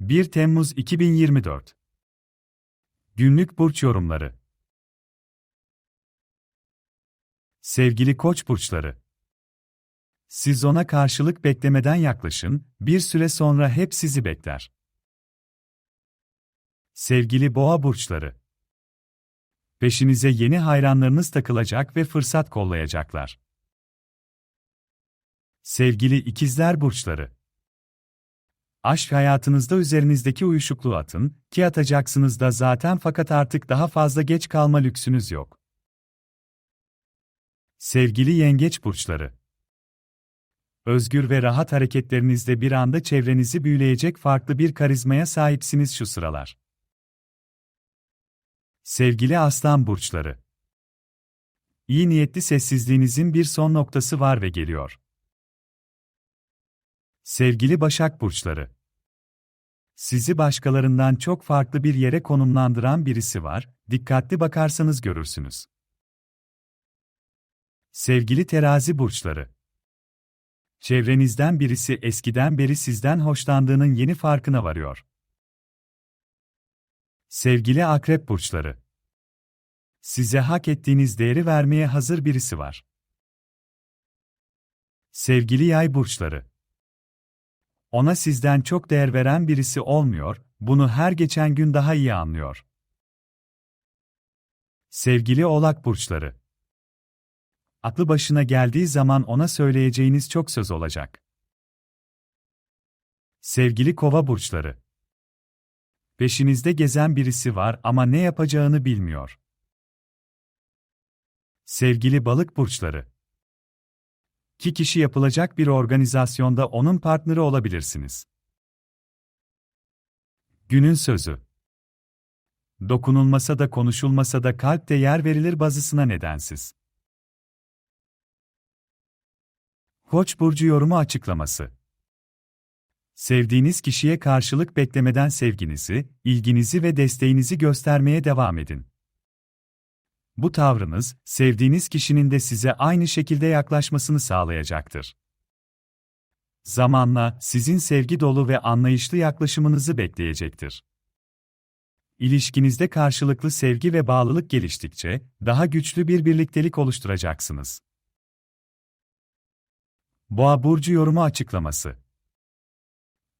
1 Temmuz 2024 Günlük burç yorumları. Sevgili Koç burçları. Siz ona karşılık beklemeden yaklaşın, bir süre sonra hep sizi bekler. Sevgili Boğa burçları. Peşinize yeni hayranlarınız takılacak ve fırsat kollayacaklar. Sevgili İkizler burçları. Aşk hayatınızda üzerinizdeki uyuşukluğu atın, ki atacaksınız da zaten fakat artık daha fazla geç kalma lüksünüz yok. Sevgili yengeç burçları. Özgür ve rahat hareketlerinizde bir anda çevrenizi büyüleyecek farklı bir karizmaya sahipsiniz şu sıralar. Sevgili aslan burçları. İyi niyetli sessizliğinizin bir son noktası var ve geliyor. Sevgili Başak burçları. Sizi başkalarından çok farklı bir yere konumlandıran birisi var, dikkatli bakarsanız görürsünüz. Sevgili terazi burçları. Çevrenizden birisi eskiden beri sizden hoşlandığının yeni farkına varıyor. Sevgili akrep burçları. Size hak ettiğiniz değeri vermeye hazır birisi var. Sevgili yay burçları. Ona sizden çok değer veren birisi olmuyor, bunu her geçen gün daha iyi anlıyor. Sevgili Oğlak burçları. Aklı başına geldiği zaman ona söyleyeceğiniz çok söz olacak. Sevgili Kova burçları. Peşinizde gezen birisi var ama ne yapacağını bilmiyor. Sevgili Balık burçları. Ki kişi yapılacak bir organizasyonda onun partneri olabilirsiniz. Günün sözü. Dokunulmasa da konuşulmasa da kalpte yer verilir bazısına nedensiz. Koç burcu yorumu açıklaması. Sevdiğiniz kişiye karşılık beklemeden sevginizi, ilginizi ve desteğinizi göstermeye devam edin. Bu tavrınız, sevdiğiniz kişinin de size aynı şekilde yaklaşmasını sağlayacaktır. Zamanla, sizin sevgi dolu ve anlayışlı yaklaşımınızı bekleyecektir. İlişkinizde karşılıklı sevgi ve bağlılık geliştikçe, daha güçlü bir birliktelik oluşturacaksınız. Boğa burcu yorumu açıklaması.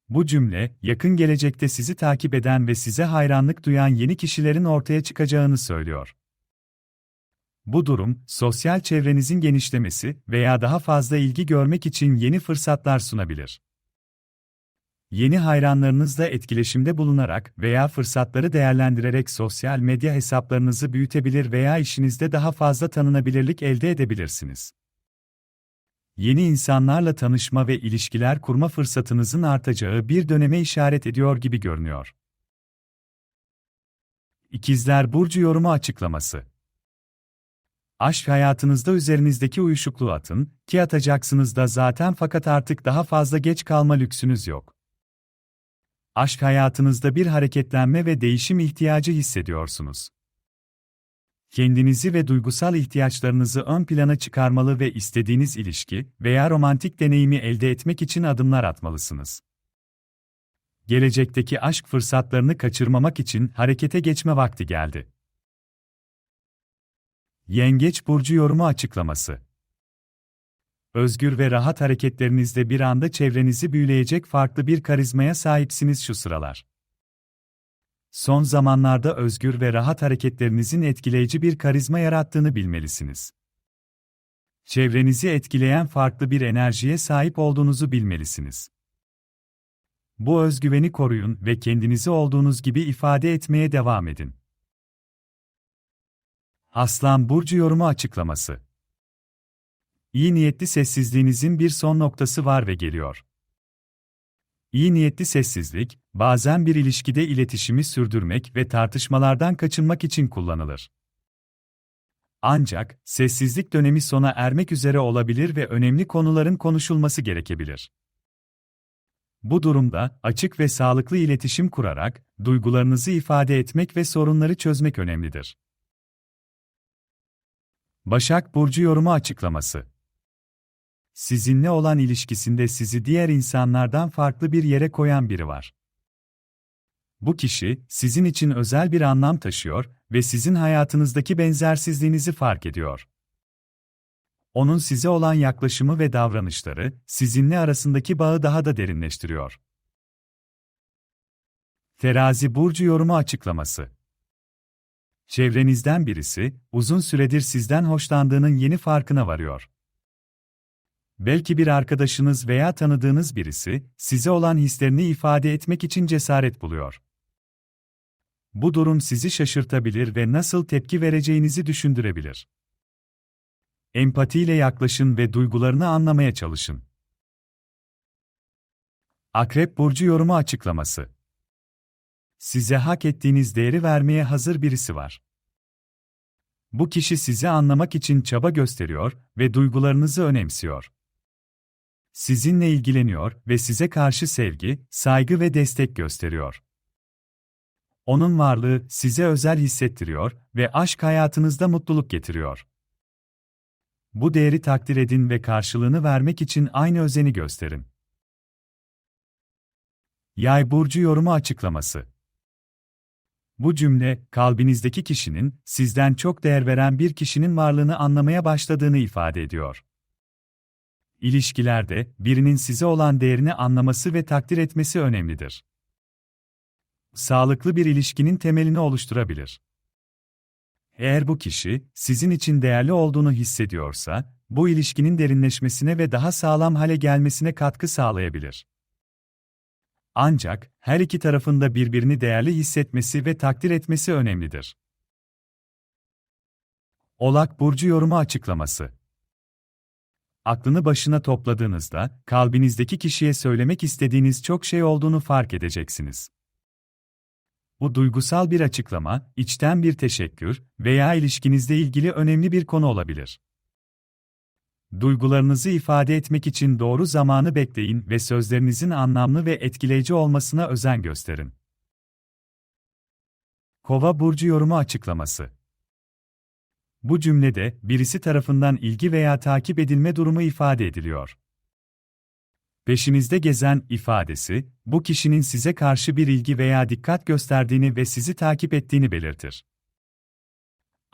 Bu cümle, yakın gelecekte sizi takip eden ve size hayranlık duyan yeni kişilerin ortaya çıkacağını söylüyor. Bu durum, sosyal çevrenizin genişlemesi veya daha fazla ilgi görmek için yeni fırsatlar sunabilir. Yeni hayranlarınızla etkileşimde bulunarak veya fırsatları değerlendirerek sosyal medya hesaplarınızı büyütebilir veya işinizde daha fazla tanınabilirlik elde edebilirsiniz. Yeni insanlarla tanışma ve ilişkiler kurma fırsatınızın artacağı bir döneme işaret ediyor gibi görünüyor. İkizler Burcu yorumu açıklaması Aşk hayatınızda üzerinizdeki uyuşukluğu atın, ki atacaksınız da zaten fakat artık daha fazla geç kalma lüksünüz yok. Aşk hayatınızda bir hareketlenme ve değişim ihtiyacı hissediyorsunuz. Kendinizi ve duygusal ihtiyaçlarınızı ön plana çıkarmalı ve istediğiniz ilişki veya romantik deneyimi elde etmek için adımlar atmalısınız. Gelecekteki aşk fırsatlarını kaçırmamak için harekete geçme vakti geldi. Yengeç burcu yorumu açıklaması. Özgür ve rahat hareketlerinizde bir anda çevrenizi büyüleyecek farklı bir karizmaya sahipsiniz şu sıralar. Son zamanlarda özgür ve rahat hareketlerinizin etkileyici bir karizma yarattığını bilmelisiniz. Çevrenizi etkileyen farklı bir enerjiye sahip olduğunuzu bilmelisiniz. Bu özgüveni koruyun ve kendinizi olduğunuz gibi ifade etmeye devam edin. Aslan Burcu yorumu açıklaması. İyi niyetli sessizliğinizin bir son noktası var ve geliyor. İyi niyetli sessizlik, bazen bir ilişkide iletişimi sürdürmek ve tartışmalardan kaçınmak için kullanılır. Ancak, sessizlik dönemi sona ermek üzere olabilir ve önemli konuların konuşulması gerekebilir. Bu durumda, açık ve sağlıklı iletişim kurarak, duygularınızı ifade etmek ve sorunları çözmek önemlidir. Başak Burcu yorumu açıklaması. Sizinle olan ilişkisinde sizi diğer insanlardan farklı bir yere koyan biri var. bu kişi sizin için özel bir anlam taşıyor ve sizin hayatınızdaki benzersizliğinizi fark ediyor. Onun size olan yaklaşımı ve davranışları sizinle arasındaki bağı daha da derinleştiriyor. Terazi burcu yorumu açıklaması. Çevrenizden birisi uzun süredir sizden hoşlandığının yeni farkına varıyor. Belki bir arkadaşınız veya tanıdığınız birisi size olan hislerini ifade etmek için cesaret buluyor. Bu durum sizi şaşırtabilir ve nasıl tepki vereceğinizi düşündürebilir. Empatiyle yaklaşın ve duygularını anlamaya çalışın. Akrep burcu yorumu açıklaması. Size hak ettiğiniz değeri vermeye hazır birisi var. Bu kişi sizi anlamak için çaba gösteriyor ve duygularınızı önemsiyor. Sizinle ilgileniyor ve size karşı sevgi, saygı ve destek gösteriyor. Onun varlığı size özel hissettiriyor ve aşk hayatınızda mutluluk getiriyor. Bu değeri takdir edin ve karşılığını vermek için aynı özeni gösterin. Yay burcu yorumu açıklaması. Bu cümle, kalbinizdeki kişinin, sizden çok değer veren bir kişinin varlığını anlamaya başladığını ifade ediyor. İlişkilerde, birinin size olan değerini anlaması ve takdir etmesi önemlidir. Sağlıklı bir ilişkinin temelini oluşturabilir. Eğer bu kişi, sizin için değerli olduğunu hissediyorsa, bu ilişkinin derinleşmesine ve daha sağlam hale gelmesine katkı sağlayabilir. Ancak, her iki tarafın da birbirini değerli hissetmesi ve takdir etmesi önemlidir. Olak Burcu yorumu açıklaması Aklını başına topladığınızda, kalbinizdeki kişiye söylemek istediğiniz çok şey olduğunu fark edeceksiniz. Bu duygusal bir açıklama, içten bir teşekkür veya ilişkinizle ilgili önemli bir konu olabilir. Duygularınızı ifade etmek için doğru zamanı bekleyin ve sözlerinizin anlamlı ve etkileyici olmasına özen gösterin. Kova burcu yorumu açıklaması. Bu cümlede birisi tarafından ilgi veya takip edilme durumu ifade ediliyor. Peşinizde gezen ifadesi, bu kişinin size karşı bir ilgi veya dikkat gösterdiğini ve sizi takip ettiğini belirtir.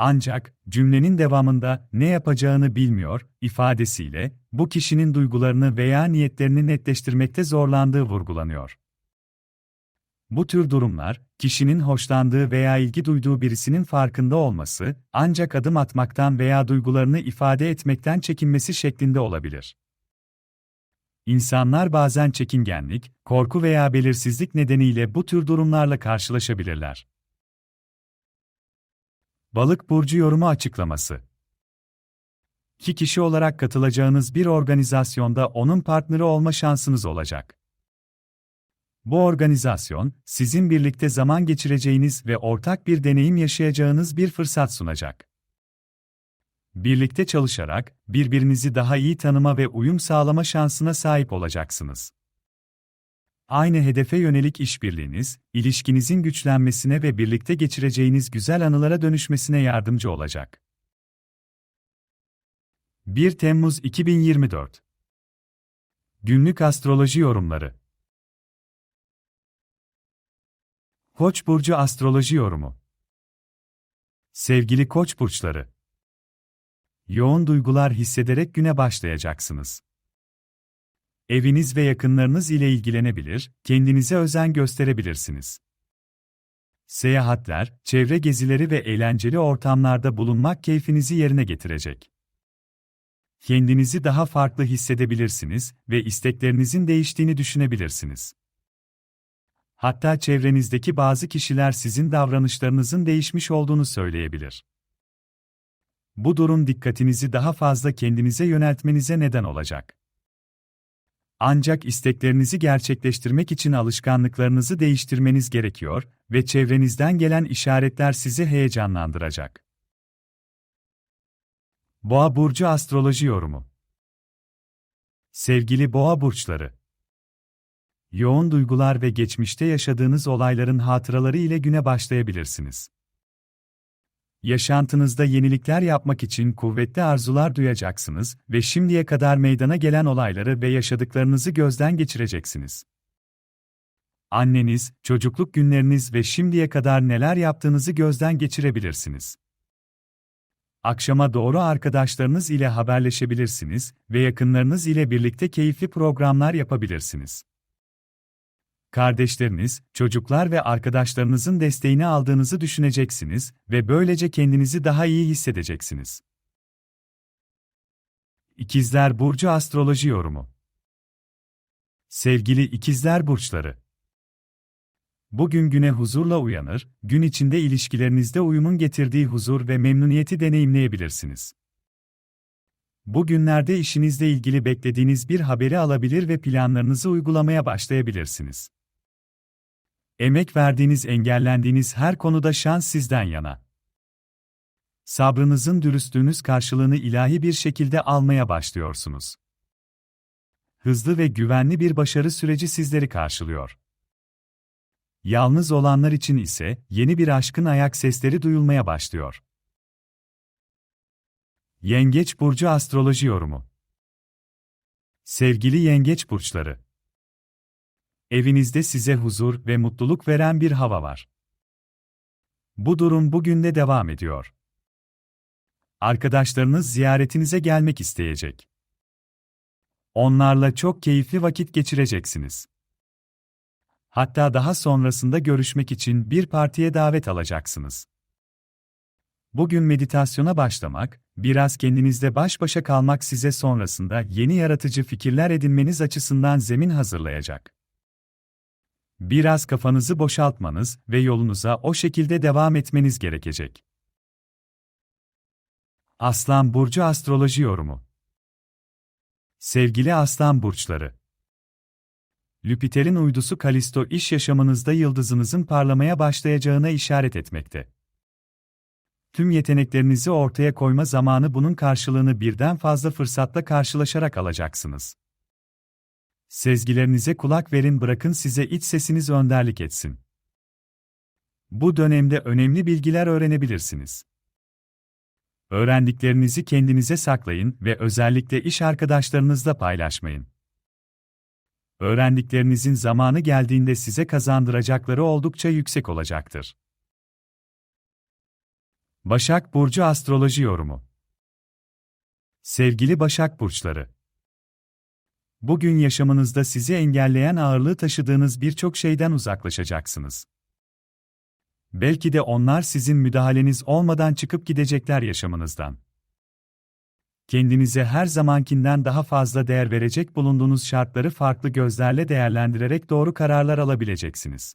Ancak cümlenin devamında ne yapacağını bilmiyor ifadesiyle bu kişinin duygularını veya niyetlerini netleştirmekte zorlandığı vurgulanıyor. Bu tür durumlar, kişinin hoşlandığı veya ilgi duyduğu birisinin farkında olması, ancak adım atmaktan veya duygularını ifade etmekten çekinmesi şeklinde olabilir. İnsanlar bazen çekingenlik, korku veya belirsizlik nedeniyle bu tür durumlarla karşılaşabilirler. Balık burcu yorumu açıklaması. İki kişi olarak katılacağınız bir organizasyonda onun partneri olma şansınız olacak. Bu organizasyon, sizin birlikte zaman geçireceğiniz ve ortak bir deneyim yaşayacağınız bir fırsat sunacak. Birlikte çalışarak, birbirinizi daha iyi tanıma ve uyum sağlama şansına sahip olacaksınız. Aynı hedefe yönelik işbirliğiniz, ilişkinizin güçlenmesine ve birlikte geçireceğiniz güzel anılara dönüşmesine yardımcı olacak. 1 Temmuz 2024 Günlük Astroloji Yorumları Koç burcu astroloji yorumu. Sevgili Koç burçları. Yoğun duygular hissederek güne başlayacaksınız. Eviniz ve yakınlarınız ile ilgilenebilir, kendinize özen gösterebilirsiniz. Seyahatler, çevre gezileri ve eğlenceli ortamlarda bulunmak keyfinizi yerine getirecek. Kendinizi daha farklı hissedebilirsiniz ve isteklerinizin değiştiğini düşünebilirsiniz. Hatta çevrenizdeki bazı kişiler sizin davranışlarınızın değişmiş olduğunu söyleyebilir. Bu durum dikkatinizi daha fazla kendinize yöneltmenize neden olacak. Ancak isteklerinizi gerçekleştirmek için alışkanlıklarınızı değiştirmeniz gerekiyor ve çevrenizden gelen işaretler sizi heyecanlandıracak. Boğa burcu astroloji yorumu. Sevgili Boğa burçları, yoğun duygular ve geçmişte yaşadığınız olayların hatıraları ile güne başlayabilirsiniz. Yaşantınızda yenilikler yapmak için kuvvetli arzular duyacaksınız ve şimdiye kadar meydana gelen olayları ve yaşadıklarınızı gözden geçireceksiniz. Anneniz, çocukluk günleriniz ve şimdiye kadar neler yaptığınızı gözden geçirebilirsiniz. Akşama doğru arkadaşlarınız ile haberleşebilirsiniz ve yakınlarınız ile birlikte keyifli programlar yapabilirsiniz. Kardeşleriniz, çocuklar ve arkadaşlarınızın desteğini aldığınızı düşüneceksiniz ve böylece kendinizi daha iyi hissedeceksiniz. İkizler Burcu Astroloji Yorumu Sevgili İkizler Burçları Bugün güne huzurla uyanır, gün içinde ilişkilerinizde uyumun getirdiği huzur ve memnuniyeti deneyimleyebilirsiniz. Bugünlerde işinizle ilgili beklediğiniz bir haberi alabilir ve planlarınızı uygulamaya başlayabilirsiniz. Emek verdiğiniz engellendiğiniz her konuda şans sizden yana. Sabrınızın dürüstlüğünüz karşılığını ilahi bir şekilde almaya başlıyorsunuz. Hızlı ve güvenli bir başarı süreci sizleri karşılıyor. Yalnız olanlar için ise yeni bir aşkın ayak sesleri duyulmaya başlıyor. Yengeç burcu astroloji yorumu. Sevgili yengeç burçları. Evinizde size huzur ve mutluluk veren bir hava var. Bu durum bugün de devam ediyor. Arkadaşlarınız ziyaretinize gelmek isteyecek. Onlarla çok keyifli vakit geçireceksiniz. Hatta daha sonrasında görüşmek için bir partiye davet alacaksınız. Bugün meditasyona başlamak, biraz kendinizle baş başa kalmak size sonrasında yeni yaratıcı fikirler edinmeniz açısından zemin hazırlayacak. Biraz kafanızı boşaltmanız ve yolunuza o şekilde devam etmeniz gerekecek. Aslan Burcu Astroloji Yorumu Sevgili Aslan Burçları Jüpiter'in uydusu Kalisto iş yaşamınızda yıldızınızın parlamaya başlayacağına işaret etmekte. Tüm yeteneklerinizi ortaya koyma zamanı bunun karşılığını birden fazla fırsatla karşılaşarak alacaksınız. Sezgilerinize kulak verin bırakın size iç sesiniz önderlik etsin. Bu dönemde önemli bilgiler öğrenebilirsiniz. Öğrendiklerinizi kendinize saklayın ve özellikle iş arkadaşlarınızla paylaşmayın. Öğrendiklerinizin zamanı geldiğinde size kazandıracakları oldukça yüksek olacaktır. Başak Burcu Astroloji Yorumu Sevgili Başak Burçları Bugün yaşamınızda sizi engelleyen ağırlığı taşıdığınız birçok şeyden uzaklaşacaksınız. Belki de onlar sizin müdahaleniz olmadan çıkıp gidecekler yaşamınızdan. Kendinize her zamankinden daha fazla değer verecek bulunduğunuz şartları farklı gözlerle değerlendirerek doğru kararlar alabileceksiniz.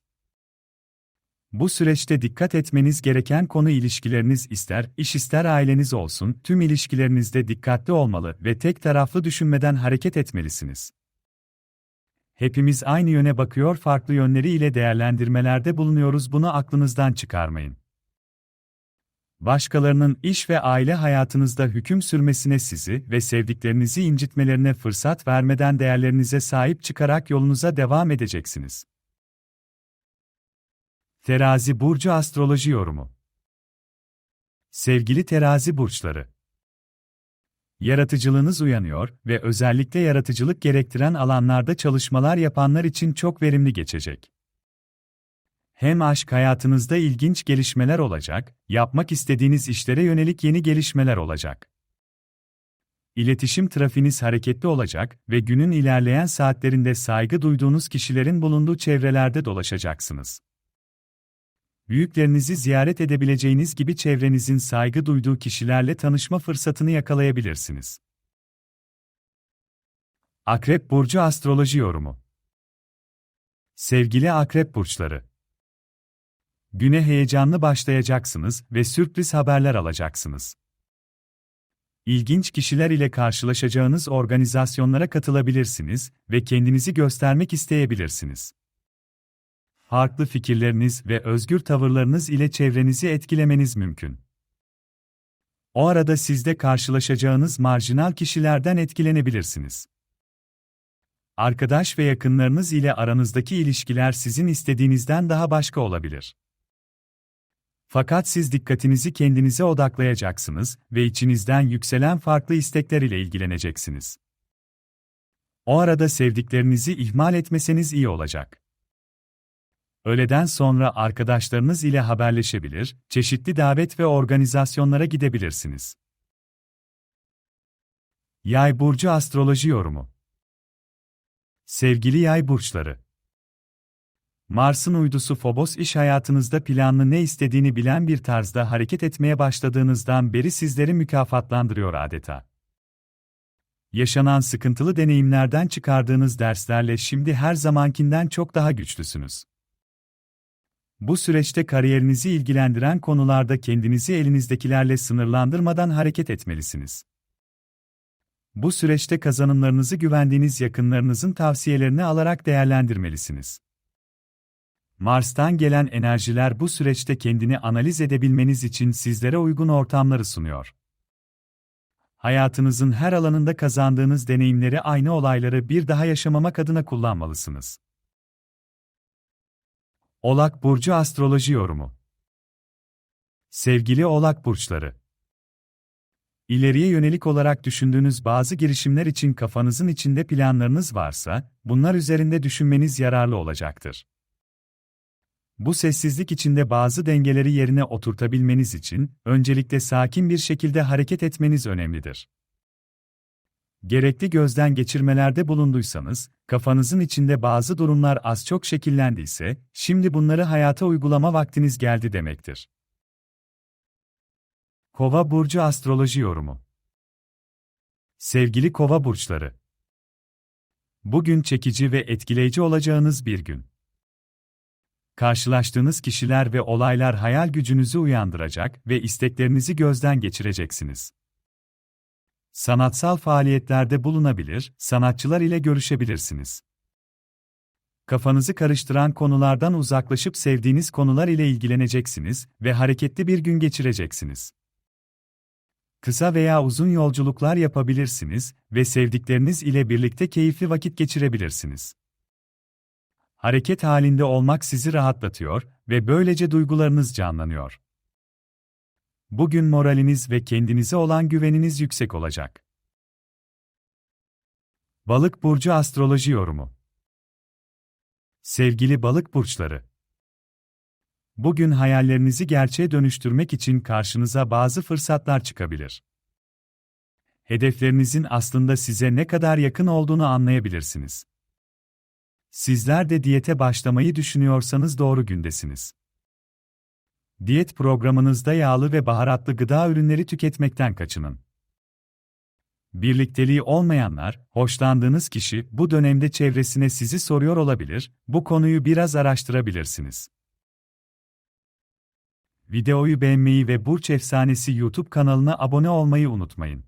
Bu süreçte dikkat etmeniz gereken konu ilişkileriniz ister, iş ister aileniz olsun, tüm ilişkilerinizde dikkatli olmalı ve tek taraflı düşünmeden hareket etmelisiniz. Hepimiz aynı yöne bakıyor, farklı yönleri ile değerlendirmelerde bulunuyoruz. Bunu aklınızdan çıkarmayın. Başkalarının iş ve aile hayatınızda hüküm sürmesine sizi ve sevdiklerinizi incitmelerine fırsat vermeden değerlerinize sahip çıkarak yolunuza devam edeceksiniz. Terazi burcu astroloji yorumu. Sevgili terazi burçları, Yaratıcılığınız uyanıyor ve özellikle yaratıcılık gerektiren alanlarda çalışmalar yapanlar için çok verimli geçecek. Hem aşk hayatınızda ilginç gelişmeler olacak, yapmak istediğiniz işlere yönelik yeni gelişmeler olacak. İletişim trafiniz hareketli olacak ve günün ilerleyen saatlerinde saygı duyduğunuz kişilerin bulunduğu çevrelerde dolaşacaksınız. Büyüklerinizi ziyaret edebileceğiniz gibi çevrenizin saygı duyduğu kişilerle tanışma fırsatını yakalayabilirsiniz. Akrep Burcu Astroloji Yorumu Sevgili Akrep Burçları Güne heyecanlı başlayacaksınız ve sürpriz haberler alacaksınız. İlginç kişiler ile karşılaşacağınız organizasyonlara katılabilirsiniz ve kendinizi göstermek isteyebilirsiniz. Farklı fikirleriniz ve özgür tavırlarınız ile çevrenizi etkilemeniz mümkün. O arada sizde karşılaşacağınız marjinal kişilerden etkilenebilirsiniz. Arkadaş ve yakınlarınız ile aranızdaki ilişkiler sizin istediğinizden daha başka olabilir. Fakat siz dikkatinizi kendinize odaklayacaksınız ve içinizden yükselen farklı istekler ile ilgileneceksiniz. O arada sevdiklerinizi ihmal etmeseniz iyi olacak. Öğleden sonra arkadaşlarınız ile haberleşebilir, çeşitli davet ve organizasyonlara gidebilirsiniz. Yay burcu astroloji yorumu. Sevgili yay burçları. Mars'ın uydusu Phobos iş hayatınızda planlı ne istediğini bilen bir tarzda hareket etmeye başladığınızdan beri sizleri mükafatlandırıyor adeta. Yaşanan sıkıntılı deneyimlerden çıkardığınız derslerle şimdi her zamankinden çok daha güçlüsünüz. Bu süreçte kariyerinizi ilgilendiren konularda kendinizi elinizdekilerle sınırlandırmadan hareket etmelisiniz. Bu süreçte kazanımlarınızı güvendiğiniz yakınlarınızın tavsiyelerini alarak değerlendirmelisiniz. Mars'tan gelen enerjiler bu süreçte kendini analiz edebilmeniz için sizlere uygun ortamları sunuyor. Hayatınızın her alanında kazandığınız deneyimleri aynı olayları bir daha yaşamamak adına kullanmalısınız. Oğlak Burcu Astroloji Yorumu Sevgili Oğlak Burçları İleriye yönelik olarak düşündüğünüz bazı girişimler için kafanızın içinde planlarınız varsa, bunlar üzerinde düşünmeniz yararlı olacaktır. Bu sessizlik içinde bazı dengeleri yerine oturtabilmeniz için, öncelikle sakin bir şekilde hareket etmeniz önemlidir. Gerekli gözden geçirmelerde bulunduysanız, kafanızın içinde bazı durumlar az çok şekillendiyse, şimdi bunları hayata uygulama vaktiniz geldi demektir. Kova burcu astroloji yorumu. Sevgili Kova burçları. Bugün çekici ve etkileyici olacağınız bir gün. Karşılaştığınız kişiler ve olaylar hayal gücünüzü uyandıracak ve isteklerinizi gözden geçireceksiniz. Sanatsal faaliyetlerde bulunabilir, sanatçılar ile görüşebilirsiniz. Kafanızı karıştıran konulardan uzaklaşıp sevdiğiniz konular ile ilgileneceksiniz ve hareketli bir gün geçireceksiniz. Kısa veya uzun yolculuklar yapabilirsiniz ve sevdikleriniz ile birlikte keyifli vakit geçirebilirsiniz. Hareket halinde olmak sizi rahatlatıyor ve böylece duygularınız canlanıyor. Bugün moraliniz ve kendinize olan güveniniz yüksek olacak. Balık burcu astroloji yorumu. Sevgili balık burçları, Bugün hayallerinizi gerçeğe dönüştürmek için karşınıza bazı fırsatlar çıkabilir. Hedeflerinizin aslında size ne kadar yakın olduğunu anlayabilirsiniz. Sizler de diyete başlamayı düşünüyorsanız doğru gündesiniz. Diyet programınızda yağlı ve baharatlı gıda ürünleri tüketmekten kaçının. Birlikteliği olmayanlar, hoşlandığınız kişi bu dönemde çevresine sizi soruyor olabilir, bu konuyu biraz araştırabilirsiniz. Videoyu beğenmeyi ve Burç Efsanesi YouTube kanalına abone olmayı unutmayın.